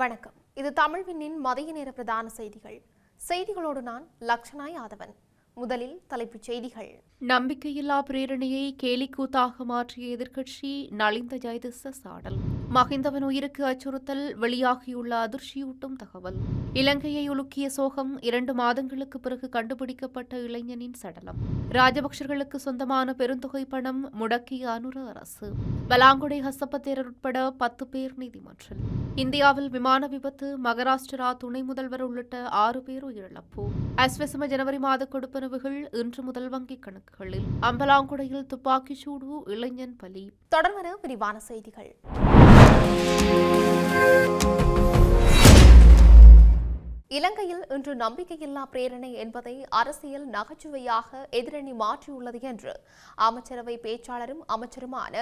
வணக்கம். இது தமிழ்வினின் மதிய நேர பிரதான செய்திகள். செய்திகளோடு நான் லக்ஷனாய் ஆதவன் முதலில் தலைப்புச் செய்திகள். நம்பிக்கையில்லா பிரேரணையை கேலிக்கூத்தாக மாற்றிய எதிர்க்கட்சி நலிந்த ஜெயதிச சாடல். மகிந்தவன் உயிருக்கு அச்சுறுத்தல் வெளியாகியுள்ள அதிர்ச்சியூட்டும் தகவல். இலங்கையை உலுக்கிய சோகம் இரண்டு மாதங்களுக்கு பிறகு கண்டுபிடிக்கப்பட்ட இளைஞனின் சடலம். ராஜபக்சர்களுக்கு சொந்தமான பெருந்தொகை பணம் முடக்கிய அனுர அரசு. பலாங்குடை ஹசப்பத்தேரர் உட்பட பத்து பேர் நீதிமன்றில் இந்தியாவில் விமான விபத்து மகாராஷ்டிரா துணை முதல்வர் உள்ளிட்ட ஆறு பேர் உயிரிழப்பு. அஸ்வசம ஜனவரி மாத கொடுப்பனவுகள் இன்று முதல் வங்கிக் கணக்குகளில். அம்பலாங்குடையில் துப்பாக்கிச் சூடு இளைஞன் பலி. தொடர்வன விரிவான செய்திகள். இலங்கையில் இன்று நம்பிக்கையில்லா பிரேரணை என்பதை அரசியல் நகைச்சுவையாக எதிரணி மாற்றியுள்ளது என்று அமைச்சரவை பேச்சாளரும் அமைச்சருமான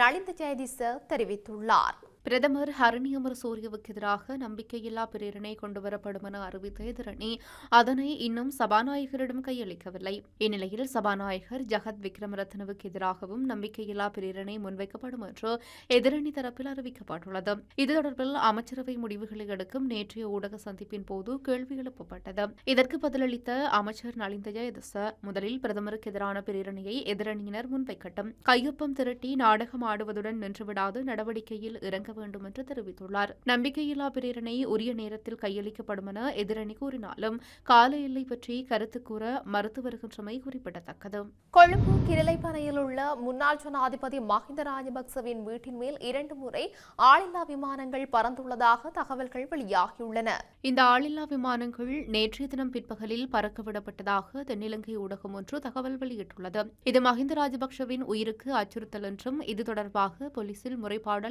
நளிந்த ஜெயதிச தெரிவித்துள்ளார். பிரதமர் ஹரணி அமர் சூரியவுக்கு எதிராக நம்பிக்கையில்லா பிரேரணை கொண்டுவரப்படும் என அறிவித்த எதிரணி அதனை இன்னும் சபாநாயகரிடம் கையளிக்கவில்லை. இந்நிலையில் சபாநாயகர் ஜகத் விக்ரமரத்னவுக்கு எதிராகவும் நம்பிக்கையில்லா பிரேரணை முன்வைக்கப்படும் என்று எதிரணி தரப்பில் அறிவிக்கப்பட்டுள்ளது. இது தொடர்பில் அமைச்சரவை முடிவுகளை எடுக்கும் நேற்றைய ஊடக சந்திப்பின் போது கேள்வி எழுப்பப்பட்டது. இதற்கு பதிலளித்த அமைச்சர் நலிந்த ஜெயதச முதலில் பிரதமருக்கு எதிரான பிரேரணையை எதிரணியினர் முன்வைக்கட்டும். கையொப்பம் திரட்டி நாடகம் ஆடுவதுடன் நின்றுவிடாது நடவடிக்கையில் இறங்க வேண்டும் என்று தெரிவித்துள்ளார். நம்பிக்கையில்லா பிரேரணை உரிய நேரத்தில் கையளிக்கப்படும் என எதிரணி கூறினாலும் கால எல்லை பற்றி கருத்து கூற மறுத்து வருகின்றமை குறிப்பிடத்தக்கது. கொழும்பு கிரலைப்பனையில் உள்ள முன்னாள் ஜனாதிபதி மஹிந்த ராஜபக்சவின் வீட்டின் மேல் இரண்டு முறை ஆளில்லா விமானங்கள் பறந்துள்ளதாக தகவல்கள் வெளியாகியுள்ளன. இந்த ஆளில்லா விமானங்கள் நேற்றைய தினம் பிற்பகலில் பறக்கவிடப்பட்டதாக தென்னிலங்கை ஊடகம் ஒன்று தகவல் வெளியிட்டுள்ளது. இது மஹிந்த ராஜபக்சவின் உயிருக்கு அச்சுறுத்தல் என்றும் இது தொடர்பாக போலீசில் முறைப்பாடு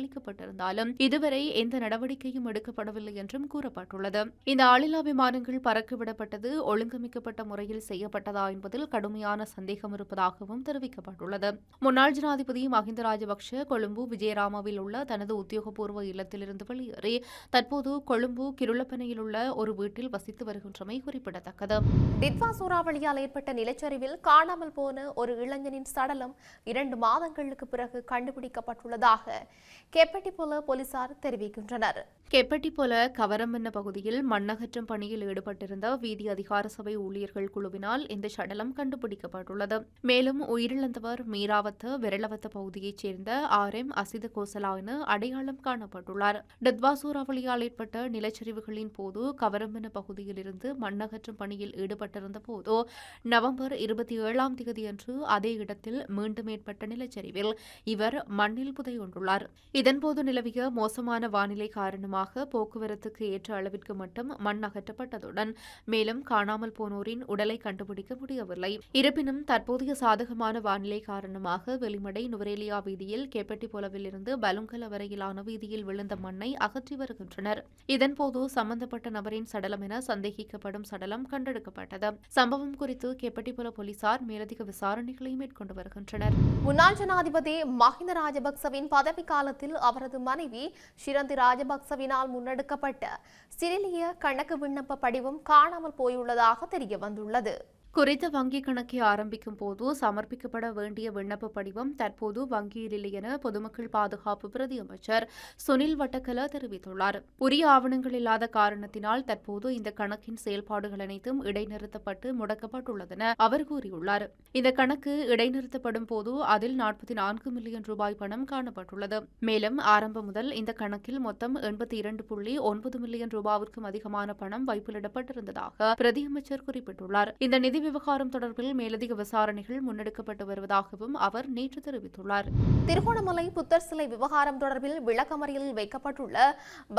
இருந்தாலும் இதுவரை எந்த நடவடிக்கையும் எடுக்கப்படவில்லை என்றும் கூறப்பட்டுள்ளது. இந்த ஆளில்லா விமானங்கள் பறக்கவிடப்பட்டது ஒழுங்கமைக்கப்பட்ட முறையில் செய்யப்பட்டதா என்பதில் கடுமையான சந்தேகம் இருப்பதாகவும் தெரிவிக்கப்பட்டுள்ளது. முன்னாள் ஜனாதிபதி மஹிந்த ராஜபக்ஷ கொழும்பு விஜயராமாவில் உள்ள தனது உத்தியோகபூர்வ இல்லத்திலிருந்து வெளியேறி தற்போது கொழும்பு கிருளப்பனையில் உள்ள ஒரு வீட்டில் வசித்து வருகின்றமை குறிப்பிடத்தக்கது. டிட்வா சூறாவளியால் ஏற்பட்ட நிலச்சரிவில் காணாமல் போன ஒரு இளைஞனின் சடலம் இரண்டு மாதங்களுக்கு பிறகு கண்டுபிடிக்கப்பட்டுள்ளதாக கெப்பட்டிபுல போலீசார் தெரிவிக்கின்றனர். கவரம் கவரமென்ன பகுதியில் மண்ணகற்றும் பணியில் ஈடுபட்டிருந்த வீதி அதிகார சபை ஊழியர்கள் குழுவினால் இந்த சடலம் கண்டுபிடிக்கப்பட்டுள்ளது. மேலும் உயிரிழந்தவர் மீராவத்து விரலவத்த பகுதியைச் சேர்ந்த ஆர் எம் அசித கோசலா என அடையாளம் காணப்பட்டுள்ளார். டத்வா சூறாவளியால் ஏற்பட்ட நிலச்சரிவுகளின் போது கவரமென்ன பகுதியிலிருந்து மண்ணகற்றும் பணியில் ஈடுபட்டிருந்த போது நவம்பர் இருபத்தி ஏழாம் தேதியன்று அதே இடத்தில் மீண்டும் ஏற்பட்ட நிலச்சரிவில் இவர் மண்ணில் புதையுண்டுள்ளார். இதன்போது நிலவிய மோசமான வானிலை காரணமாக போக்குவரத்துக்கு ஏற்ற அளவிற்கு மட்டும் மண் அகற்றப்பட்டதுடன் மேலும் காணாமல் போனோரின் உடலை கண்டுபிடிக்க முடியவில்லை. இருப்பினும் தற்போதைய சாதகமான வானிலை காரணமாக வெளிமடை நுவரேலியா வீதியில் கேப்பட்டிபொலவில் இருந்து பலுங்கல வரையிலான வீதியில் விழுந்த மண்ணை அகற்றி வருகின்றனர். இதன்போது சம்பந்தப்பட்ட நபரின் சடலம் என சந்தேகிக்கப்படும் சடலம் கண்டெடுக்கப்பட்டது. சம்பவம் குறித்து கேப்பட்டிபுல போலீசார் மேலதிக விசாரணைகளை மேற்கொண்டு வருகின்றனர். முன்னாள் ஜனாதிபதி மஹிந்த ராஜபக்சவின் பதவி காலத்தில் அவரது மனைவி ஷிரந்தி ராஜபக்சவினால் முன்னெடுக்கப்பட்ட சிறிலிய கணக்கு விண்ணப்ப படிவம் காணாமல் போயுள்ளதாக தெரிய வந்துள்ளது. குறித்த வங்கிக் கணக்கை ஆரம்பிக்கும் போது சமர்ப்பிக்கப்பட வேண்டிய விண்ணப்ப படிவம் தற்போது வங்கியில் இல்லை என பொதுமக்கள் பாதுகாப்பு பிரதி அமைச்சர் சுனில் வட்டக்கல தெரிவித்துள்ளார். உரிய ஆவணங்கள் இல்லாத காரணத்தினால் தற்போது இந்த கணக்கின் செயல்பாடுகள் அனைத்தும் இடைநிறுத்தப்பட்டு முடக்கப்பட்டுள்ளதென அவர் கூறியுள்ளார். இந்த கணக்கு இடைநிறுத்தப்படும் போது அதில் நாற்பத்தி நான்கு மில்லியன் ரூபாய் பணம் காணப்பட்டுள்ளது. மேலும் ஆரம்பம் முதல் இந்த கணக்கில் மொத்தம் எண்பத்தி இரண்டு புள்ளி ஒன்பது மில்லியன் ரூபாவிற்கும் அதிகமான பணம் வைப்பிலிடப்பட்டிருந்ததாக பிரதியமைச்சர் குறிப்பிட்டுள்ளார். இந்த நிதி விவகாரம் தொடர்பில் மேலதிக விசாரணைகள் முன்னெடுக்கப்பட்டு வருவதாகவும் அவர் நேற்று தெரிவித்துள்ளார். திருகோணமலை புத்தர் சிலை விவகாரம் தொடர்பில் விளக்கமறியலில் வைக்கப்பட்டுள்ள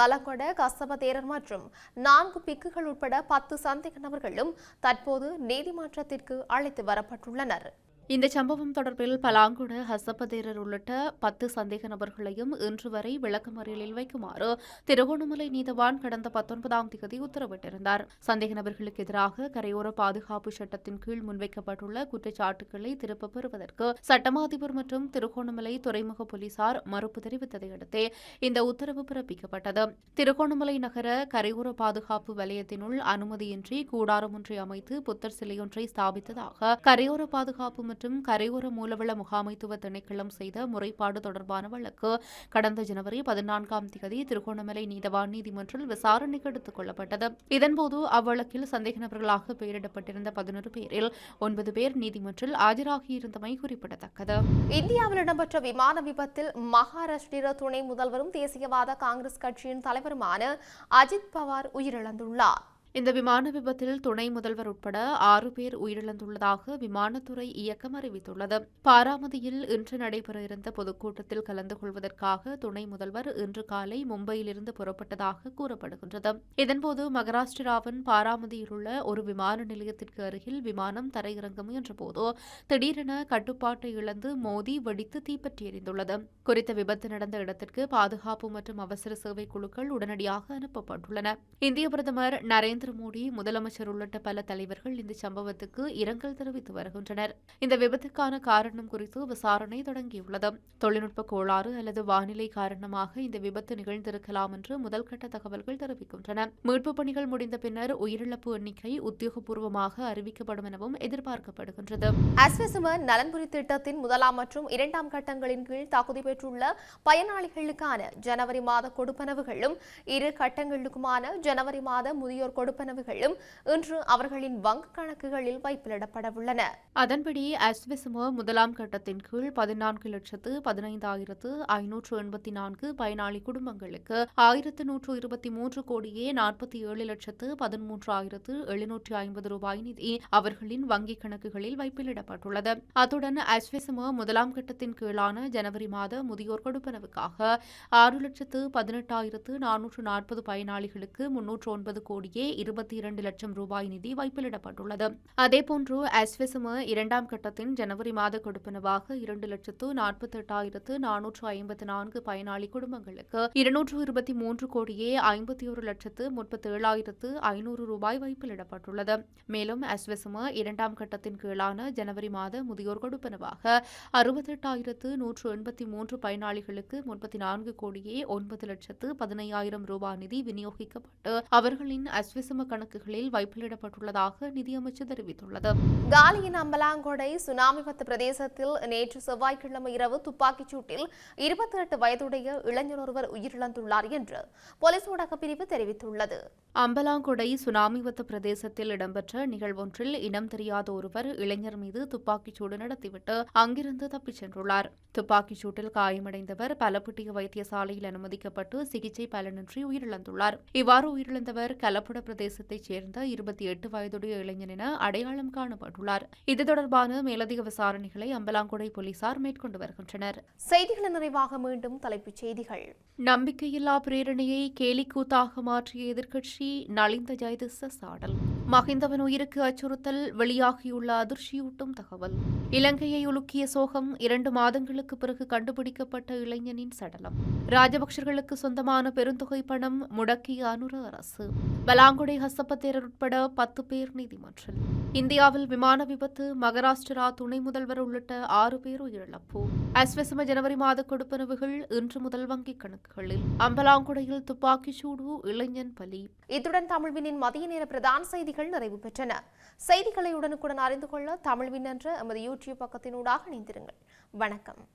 பலகொட கசப தேரர் மற்றும் நான்கு பிக்குகள் உட்பட பத்து சந்தேக நபர்களும் தற்போது நீதிமன்றத்திற்கு அழைத்து வரப்பட்டுள்ளனர். இந்த சம்பவம் தொடர்பில் பலாங்குட ஹசபதேரர் உள்ளிட்ட பத்து சந்தேக நபர்களையும் இன்று வரை விளக்கமறியலில் வைக்குமாறு திருகோணமலை நீதவான் கடந்த பத்தொன்பதாம் தேதி உத்தரவிட்டிருந்தார். சந்தேக நபர்களுக்கு எதிராக கரையோர பாதுகாப்பு சட்டத்தின் கீழ் முன்வைக்கப்பட்டுள்ள குற்றச்சாட்டுகளை திருப்பப் பெறுவதற்கு சட்டமா அதிபர் மற்றும் திருகோணமலை துறைமுக போலீசார் மறுப்பு தெரிவித்ததை அடுத்தே இந்த உத்தரவு பிறப்பிக்கப்பட்டது. திருகோணமலை நகர கரையோர பாதுகாப்பு வலயத்தினுள் அனுமதியின்றி கூடாரம் ஒன்றை அமைத்து புத்தர் சிலையொன்றை ஸ்தாபித்ததாக கரையோர பாதுகாப்பு மற்றும் கரையோர மூலவள முகாமைத்துவ திணைக்களம் செய்த முறைப்பாடு தொடர்பான வழக்கு கடந்த ஜனவரி பதினான்காம் தேதி திருகோணமலை நீதவான் நீதிமன்றில் விசாரணைக்கு எடுத்துக் கொள்ளப்பட்டது. இதன்போது அவ்வழக்கில் சந்தேக நபர்களாக பெயரிடப்பட்டிருந்த பதினொரு பேரில் ஒன்பது பேர் நீதிமன்றில் ஆஜராகியிருந்தமை குறிப்பிடத்தக்கது. இந்தியாவில் இடம்பெற்ற விமான விபத்தில் மகாராஷ்டிர துணை முதல்வரும் தேசியவாத காங்கிரஸ் கட்சியின் தலைவருமான அஜித் பவார் உயிரிழந்துள்ளார். இந்த விமான விபத்தில் துணை முதல்வர் உட்பட ஆறு பேர் உயிரிழந்துள்ளதாக விமானத்துறை இயக்கம் அறிவித்துள்ளது. பாராமதியில் இன்று நடைபெற இருந்த பொதுக்கூட்டத்தில் கலந்து கொள்வதற்காக துணை முதல்வர் இன்று காலை மும்பையிலிருந்து புறப்பட்டதாக கூறப்படுகின்றது. இதன்போது மகாராஷ்டிராவின் பாராமதியில் உள்ள ஒரு விமான நிலையத்திற்கு அருகில் விமானம் தரையிறங்க முயன்றபோது திடீரென கட்டுப்பாட்டை இழந்து மோதி வெடித்து தீப்பற்றி எரிந்துள்ளது குறித்த விபத்து நடந்த இடத்திற்கு பாதுகாப்பு மற்றும் அவசர சேவை குழுக்கள் உடனடியாக அனுப்பப்பட்டுள்ளன. இந்திய பிரதமர் நரேந்திர மோடி முதலமைச்சர் உள்ளிட்ட பல தலைவர்கள் இந்த சம்பவத்துக்கு இரங்கல் தெரிவித்து வருகின்றனர். இந்த விபத்துக்கான காரணம் குறித்து விசாரணை தொடங்கியுள்ளது. தொழில்நுட்ப கோளாறு அல்லது வானிலை காரணமாக இந்த விபத்து நிகழ்ந்திருக்கலாம் என்று முதல்கட்ட தகவல்கள் தெரிவிக்கின்றன. மீட்புப் பணிகள் முடிந்த பின்னர் உயிரிழப்பு எண்ணிக்கை உத்தியோகபூர்வமாக அறிவிக்கப்படும் எனவும் எதிர்பார்க்கப்படுகின்றது. அஸ்வசும நலன்புரி திட்டத்தின் முதலாம் மற்றும் இரண்டாம் கட்டங்களின் கீழ் தகுதி பெற்றுள்ள பயனாளிகளுக்கான ஜனவரி மாத கொடுப்பனவுகளும் இரு கட்டங்களுக்குமான ஜனவரி மாத முதியோர் கொடுப்பனவுகளும் இன்று அவர்களின் வங்கிக் கணக்குகளில் வைப்பிலிடப்படவுள்ளன. அதன்படி அஸ்விசும முதலாம் கட்டத்தின் கீழ் பதினான்கு லட்சத்து பதினைந்தாயிரத்து ஐநூற்று எண்பத்தி நான்கு பயனாளி குடும்பங்களுக்கு ஆயிரத்து நூற்று இருபத்தி மூன்று கோடியே நாற்பத்தி ஏழு லட்சத்து பதிமூன்றாயிரத்து எழுநூற்றி ஐம்பது ரூபாய் நிதி அவர்களின் வங்கிக் கணக்குகளில் வைப்பிலிடப்பட்டுள்ளது. அத்துடன் அஸ்விசும முதலாம் கட்டத்தின் கீழான ஜனவரி மாத முதியோர் கொடுப்பனவுக்காக ஆறு லட்சத்து பதினெட்டாயிரத்து நானூற்று நாற்பது பயனாளிகளுக்கு முன்னூற்று ஒன்பது கோடியே இருபத்தி இரண்டு லட்சம் ரூபாய் நிதி வைப்பிலிடப்பட்டுள்ளது. அதேபோன்று அஸ்வெசும இரண்டாம் கட்டத்தின் ஜனவரி மாத கொடுப்பனவாக இரண்டு லட்சத்து நாற்பத்தி எட்டாயிரத்து நானூற்று ஐம்பத்தி நான்கு பயனாளி குடும்பங்களுக்கு இருநூற்று இருபத்தி மூன்று கோடியே ஐம்பத்தி ஒரு லட்சத்து முப்பத்தி ஏழாயிரத்து ஐநூறு ரூபாய் வைப்பிலிடப்பட்டுள்ளது. மேலும் அஸ்வெசும இரண்டாம் கட்டத்தின் கீழான ஜனவரி மாத முதியோர் கொடுப்பனவாக அறுபத்தெட்டாயிரத்து நூற்று எண்பத்தி மூன்று பயனாளிகளுக்கு முப்பத்தி நான்கு கோடியே ஒன்பது லட்சத்து பதினையாயிரம் ரூபாய் நிதி விநியோகிக்கப்பட்டு அவர்களின் அஸ்விசும கணக்குகளில் வைப்பிலிடப்பட்டுள்ளதாக நிதியமைச்சர் தெரிவித்துள்ளது. காலியின் அம்பலாங்கொடை சுனாமிபத்து பிரதேசத்தில் நேற்று செவ்வாய்க்கிழமை இரவு துப்பாக்கிச் சூட்டில் இருபத்தி எட்டு வயதுடைய இளைஞர் ஒருவர் உயிரிழந்துள்ளார் என்று போலீஸ் ஊடகப் பிரிவு தெரிவித்துள்ளது. அம்பலாங்கொடை சுனாமிவத்த பிரதேசத்தில் இடம்பெற்ற நிகழ்வொன்றில் இனம் தெரியாத ஒருவர் இளைஞர் மீது துப்பாக்கிச் சூடு நடத்திவிட்டு அங்கிருந்து தப்பிச் சென்றுள்ளார். துப்பாக்கிச் சூட்டில் காயமடைந்தவர் பலப்பட்டிய வைத்தியசாலையில் அனுமதிக்கப்பட்டு சிகிச்சை பலனின்றி உயிரிழந்துள்ளார். இவ்வாறு உயிரிழந்தவர் கலப்புட பிரதேசத்தைச் சேர்ந்த இருபத்தி எட்டு வயதுடைய இளைஞன் என அடையாளம் காணப்பட்டுள்ளார். இது தொடர்பான மேலதிக விசாரணைகளை அம்பலாங்கொடை போலீசார் மேற்கொண்டு வருகின்றனர். செய்திகளின் நிறைவாக மீண்டும் தலைப்புச் செய்திகள். நம்பிக்கையில்லா பிரேரணையை கேலிக்கூத்தாக மாற்றிய எதிர்க்கட்சி நலிந்த ஜெயதிச சாடல். மகிந்தவன் உயிருக்கு அச்சுறுத்தல் வெளியாகியுள்ள அதிர்ச்சியூட்டும் தகவல். இலங்கையை உலுக்கிய சோகம் இரண்டு மாதங்களுக்கு பிறகு கண்டுபிடிக்கப்பட்ட இளைஞனின் சடலம். ராஜபக்சர்களுக்கு சொந்தமான பெருந்தொகை பணம் முடக்கிய அனுர அரசு. பலாங்குடை ஹசப்பத்தேரர் உட்பட பத்து பேர் நீதிமன்றில் இந்தியாவில் விமான விபத்து மகாராஷ்டிரா துணை முதல்வர் உள்ளிட்ட ஆறு பேர் உயிரிழப்பு. அஸ்வசம ஜனவரி மாத கொடுப்பனவுகள் இன்று முதல் வங்கிக் கணக்குகளில். அம்பலாங்குடையில் துப்பாக்கி சூடு இளைஞன் பலி. இத்துடன் தமிழ்வினின் மதிய நேர பிரதான செய்திகள் நிறைவு பெற்றன. செய்திகளை உடனுக்குடன் அறிந்து கொள்ள தமிழ்வின் என்ற எமது யூடியூப் பக்கத்தினூடாக இணைந்திருங்கள். வணக்கம்.